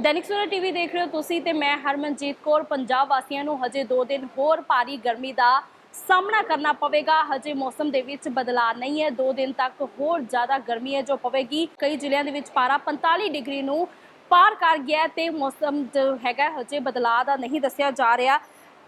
Dainik Savera TV ਦੇਖ ਰਹੇ ਹੋ ਤੁਸੀਂ ਤੇ ਮੈਂ ਹਰਮਨਜੀਤ ਕੌਰ, ਪੰਜਾਬ ਵਾਸੀਆਂ ਨੂੰ ਹਜੇ 2 ਦਿਨ ਹੋਰ ਭਾਰੀ ਗਰਮੀ ਦਾ ਸਾਹਮਣਾ ਕਰਨਾ ਪਵੇਗਾ। ਹਜੇ ਮੌਸਮ ਦੇ ਵਿੱਚ ਬਦਲਾਅ ਨਹੀਂ ਹੈ। 2 ਦਿਨ ਤੱਕ ਹੋਰ ਜ਼ਿਆਦਾ ਗਰਮੀ ਹੈ ਜੋ ਪਵੇਗੀ। ਕਈ ਜ਼ਿਲ੍ਹਿਆਂ ਦੇ ਵਿੱਚ ਪਾਰਾ 45 ਡਿਗਰੀ ਨੂੰ ਪਾਰ ਕਰ ਗਿਆ ਹੈ ਤੇ ਮੌਸਮ ਜੋ ਹੈਗਾ ਹਜੇ ਬਦਲਾਅ ਦਾ ਨਹੀਂ ਦੱਸਿਆ ਜਾ ਰਿਹਾ।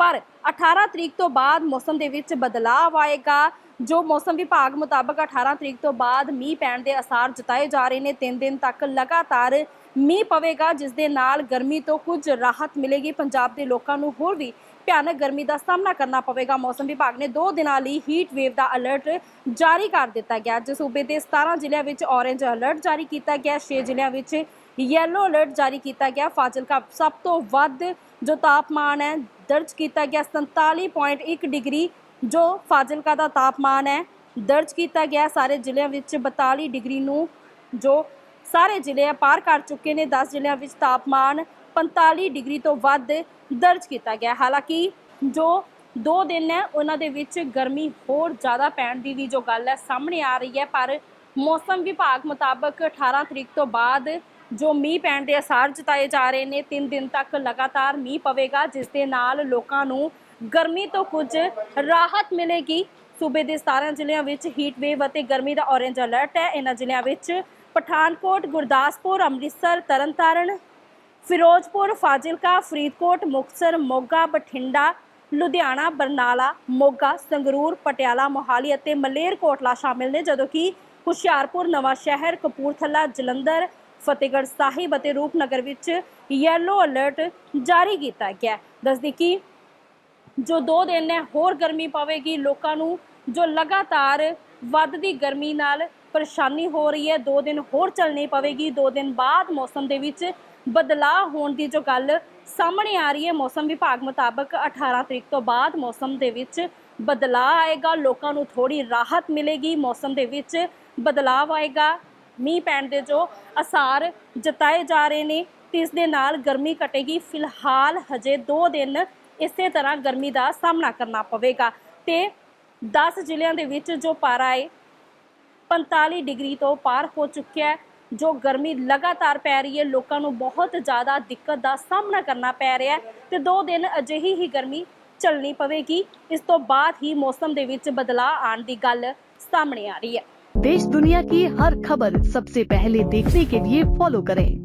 ਪਰ 18 ਤਰੀਕ ਤੋਂ ਬਾਅਦ ਮੌਸਮ ਦੇ ਵਿੱਚ ਬਦਲਾਅ ਆਏਗਾ। ਜੋ ਮੌਸਮ ਵਿਭਾਗ ਮੁਤਾਬਕ 18 ਤਰੀਕ ਤੋਂ ਬਾਅਦ ਮੀਂਹ ਪੈਣ ਦੇ ਅਸਾਰ ਜਤਾਏ ਜਾ ਰਹੇ ਨੇ 3 ਦਿਨ ਤੱਕ ਲਗਾਤਾਰ ਮੀਂਹ ਪਵੇਗਾ, ਜਿਸ ਦੇ ਨਾਲ ਗਰਮੀ ਤੋਂ ਕੁਝ ਰਾਹਤ ਮਿਲੇਗੀ। ਪੰਜਾਬ ਦੇ ਲੋਕਾਂ ਨੂੰ ਹੋਰ ਵੀ ਭਿਆਨਕ ਗਰਮੀ ਦਾ ਸਾਹਮਣਾ ਕਰਨਾ ਪਵੇਗਾ। ਮੌਸਮ ਵਿਭਾਗ ਨੇ 2 ਦਿਨਾਂ ਲਈ ਹੀਟ ਵੇਵ ਦਾ ਅਲਰਟ ਜਾਰੀ ਕਰ ਦਿੱਤਾ ਗਿਆ। ਜਿਸ ਸੂਬੇ ਦੇ 17 ਜ਼ਿਲ੍ਹਿਆਂ ਵਿੱਚ ਔਰੇਂਜ ਅਲਰਟ ਜਾਰੀ ਕੀਤਾ ਗਿਆ। 6 ਜ਼ਿਲ੍ਹਿਆਂ ਵਿੱਚ ਯੈਲੋ ਅਲਰਟ ਜਾਰੀ ਕੀਤਾ ਗਿਆ। ਫਾਜ਼ਿਲਕਾ ਸਭ ਤੋਂ ਵੱਧ ਜੋ ਤਾਪਮਾਨ ਹੈ, ਦਰਜ ਕੀਤਾ ਗਿਆ 47.1 ਡਿਗਰੀ ਜੋ ਫਾਜ਼ਿਲਕਾ ਦਾ ਤਾਪਮਾਨ ਹੈ, ਦਰਜ ਕੀਤਾ ਗਿਆ ਸਾਰੇ ਜ਼ਿਲ੍ਹਿਆਂ ਵਿੱਚ 42 ਡਿਗਰੀ ਨੂੰ ਜੋ ਸਾਰੇ ਜ਼ਿਲ੍ਹੇ ਪਾਰ ਕਰ ਚੁੱਕੇ ਨੇ। 10 ਜ਼ਿਲ੍ਹਿਆਂ ਵਿੱਚ ਤਾਪਮਾਨ 45 ਡਿਗਰੀ ਤੋਂ ਵੱਧ ਦਰਜ ਕੀਤਾ ਗਿਆ ਹਾਲਾਂਕਿ ਜੋ ਦੋ ਦਿਨ ਹੈ, ਉਹਨਾਂ ਦੇ ਵਿੱਚ ਗਰਮੀ ਹੋਰ ਜ਼ਿਆਦਾ ਪੈਣ ਦੀ ਵੀ ਜੋ ਗੱਲ ਹੈ, ਸਾਹਮਣੇ ਆ ਰਹੀ ਹੈ। ਪਰ ਮੌਸਮ ਵਿਭਾਗ ਮੁਤਾਬਕ 18 ਤਰੀਕ ਤੋਂ ਬਾਅਦ ਜੋ ਮੀਂਹ ਪੈਣ ਦੇ ਅਸਾਰ ਜਤਾਏ ਜਾ ਰਹੇ ਨੇ 3 ਦਿਨ ਤੱਕ ਲਗਾਤਾਰ ਮੀਂਹ ਪਵੇਗਾ, ਜਿਸ ਦੇ ਨਾਲ ਲੋਕਾਂ ਨੂੰ ਗਰਮੀ ਤੋਂ ਕੁਝ ਰਾਹਤ ਮਿਲੇਗੀ। ਸੂਬੇ ਦੇ 17 ਜ਼ਿਲ੍ਹਿਆਂ ਵਿੱਚ ਹੀਟ ਵੇਵ ਅਤੇ ਗਰਮੀ ਦਾ ਔਰੇਂਜ ਅਲਰਟ ਹੈ। ਇਹਨਾਂ ਜ਼ਿਲ੍ਹਿਆਂ ਵਿੱਚ ਪਠਾਨਕੋਟ, ਗੁਰਦਾਸਪੁਰ, ਅੰਮ੍ਰਿਤਸਰ, ਤਰਨਤਾਰਨ, ਫਿਰੋਜ਼ਪੁਰ, ਫਾਜ਼ਿਲਕਾ, ਫਰੀਦਕੋਟ, ਮੁਕਤਸਰ, ਮੋਗਾ, ਬਠਿੰਡਾ, ਲੁਧਿਆਣਾ, ਬਰਨਾਲਾ, ਮੋਗਾ, ਸੰਗਰੂਰ, ਪਟਿਆਲਾ, ਮੋਹਾਲੀ ਅਤੇ ਮਲੇਰਕੋਟਲਾ ਸ਼ਾਮਿਲ ਨੇ। ਜਦੋਂ ਕਿ ਹੁਸ਼ਿਆਰਪੁਰ ਨਵਾਂ ਸ਼ਹਿਰ ਕਪੂਰਥਲਾ, ਜਲੰਧਰ, ਫਤਿਹਗੜ੍ਹ ਸਾਹਿਬ ਅਤੇ ਰੂਪਨਗਰ ਵਿੱਚ ਯੈਲੋ ਅਲਰਟ ਜਾਰੀ ਕੀਤਾ ਗਿਆ ਦੱਸਦੀ ਕਿ ਜੋ ਦੋ ਦਿਨ ਹੈ, ਹੋਰ ਗਰਮੀ ਪਵੇਗੀ, ਲੋਕਾਂ ਨੂੰ ਜੋ ਲਗਾਤਾਰ ਵੱਧਦੀ ਗਰਮੀ ਨਾਲ ਪਰੇਸ਼ਾਨੀ ਹੋ ਰਹੀ ਹੈ, ਦੋ ਦਿਨ ਹੋਰ ਚੱਲਣੀ ਪਵੇਗੀ, ਦੋ ਦਿਨ ਬਾਅਦ ਮੌਸਮ ਦੇ ਵਿੱਚ ਬਦਲਾਅ ਹੋਣ ਦੀ ਜੋ ਗੱਲ ਸਾਹਮਣੇ ਆ ਰਹੀ ਹੈ, ਮੌਸਮ ਵਿਭਾਗ ਮੁਤਾਬਕ 18 ਤਰੀਕ ਤੋਂ ਬਾਅਦ ਮੌਸਮ ਦੇ ਵਿੱਚ ਬਦਲਾਅ ਆਏਗਾ, ਲੋਕਾਂ ਨੂੰ ਥੋੜੀ ਰਾਹਤ ਮਿਲੇਗੀ, ਮੌਸਮ ਦੇ ਵਿੱਚ ਬਦਲਾਅ ਆਏਗਾ, ਮੀਂਹ ਪੈਣ ਦੇ ਜੋ ਅਸਾਰ ਜਤਾਏ ਜਾ ਰਹੇ ਨੇ ਤੇ ਇਸ ਦੇ ਨਾਲ ਗਰਮੀ ਘਟੇਗੀ ਫਿਲਹਾਲ ਹਜੇ 2 ਦਿਨ ਇਸੇ ਤਰ੍ਹਾਂ ਗਰਮੀ ਦਾ ਸਾਹਮਣਾ ਕਰਨਾ ਪਵੇਗਾ ਤੇ 10 ਜ਼ਿਲ੍ਹਿਆਂ ਦੇ ਵਿੱਚ ਜੋ ਪਾਰਾ ਹੈ 45 ਡਿਗਰੀ ਤੋਂ ਪਾਰ ਹੋ ਚੁੱਕਿਆ ਹੈ ਜੋ ਗਰਮੀ ਲਗਾਤਾਰ ਪੈ ਰਹੀ ਹੈ ਲੋਕਾਂ ਨੂੰ ਬਹੁਤ ਜ਼ਿਆਦਾ ਦਿੱਕਤ ਦਾ ਸਾਹਮਣਾ ਕਰਨਾ ਪੈ ਰਿਹਾ ਹੈ ਤੇ 2 ਦਿਨ ਅਜਿਹੀ ਹੀ ਗਰਮੀ ਚੱਲਣੀ ਪਵੇਗੀ ਇਸ ਤੋਂ ਬਾਅਦ ਹੀ ਮੌਸਮ ਦੇ ਵਿੱਚ ਬਦਲਾਅ ਆਉਣ ਦੀ ਗੱਲ ਸਾਹਮਣੇ ਆ ਰਹੀ ਹੈ देश दुनिया की हर खबर सबसे पहले देखने के लिए फॉलो करें